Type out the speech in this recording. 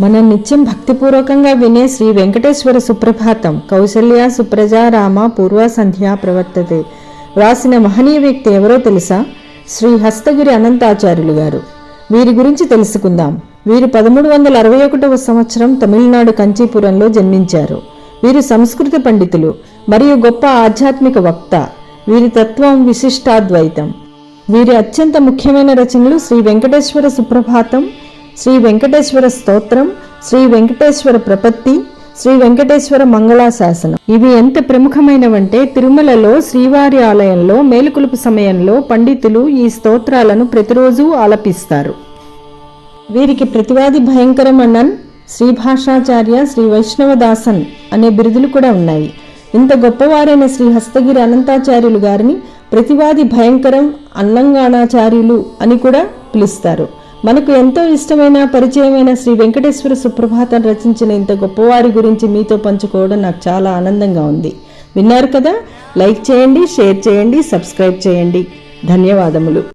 మనం నిత్యం భక్తిపూర్వకంగా వినే శ్రీ వెంకటేశ్వర సుప్రభాతం కౌశల్య సుప్రజా రామ పూర్వ సంధ్యా ప్రవర్తతే. వ్రాసిన మహనీయ వ్యక్తి ఎవరో తెలుసా? శ్రీ హస్తగిరి అనంతాచార్యులు గారు. వీరి గురించి తెలుసుకుందాం. వీరు పదమూడు వందల అరవై ఒకటవ సంవత్సరం తమిళనాడు కంచీపురంలో జన్మించారు. వీరు సంస్కృత పండితులు మరియు గొప్ప ఆధ్యాత్మిక వక్త. వీరి తత్వం విశిష్టాద్వైతం. వీరి అత్యంత ముఖ్యమైన రచనలు శ్రీ వెంకటేశ్వర సుప్రభాతం శ్రీ వెంకటేశ్వర స్తోత్రం శ్రీ వెంకటేశ్వర ప్రపత్తి శ్రీ వెంకటేశ్వర మంగళాశాసనం. ఇవి ఎంత ప్రముఖమైనవంటే తిరుమలలో శ్రీవారి ఆలయంలో మేలుకొలుపు సమయంలో పండితులు ఈ స్తోత్రాలను ప్రతిరోజు ఆలపిస్తారు. వీరికి ప్రతివాది భయంకరమన్నన్ శ్రీ భాషాచార్య శ్రీ వైష్ణవదాసన్ అనే బిరుదులు కూడా ఉన్నాయి. ఇంత గొప్పవారైన శ్రీ హస్తగిరి అనంతాచార్యులు గారిని ప్రతివాది భయంకరం అన్నంగాణాచార్యులు అని కూడా పిలుస్తారు. మనకు ఎంతో ఇష్టమైన పరిచయమైన శ్రీ వెంకటేశ్వర సుప్రభాతం రచించిన ఇంత గొప్పవారి గురించి మీతో పంచుకోవడం నాకు చాలా ఆనందంగా ఉంది. విన్నారు కదా? లైక్ చేయండి షేర్ చేయండి సబ్స్క్రైబ్ చేయండి. ధన్యవాదములు.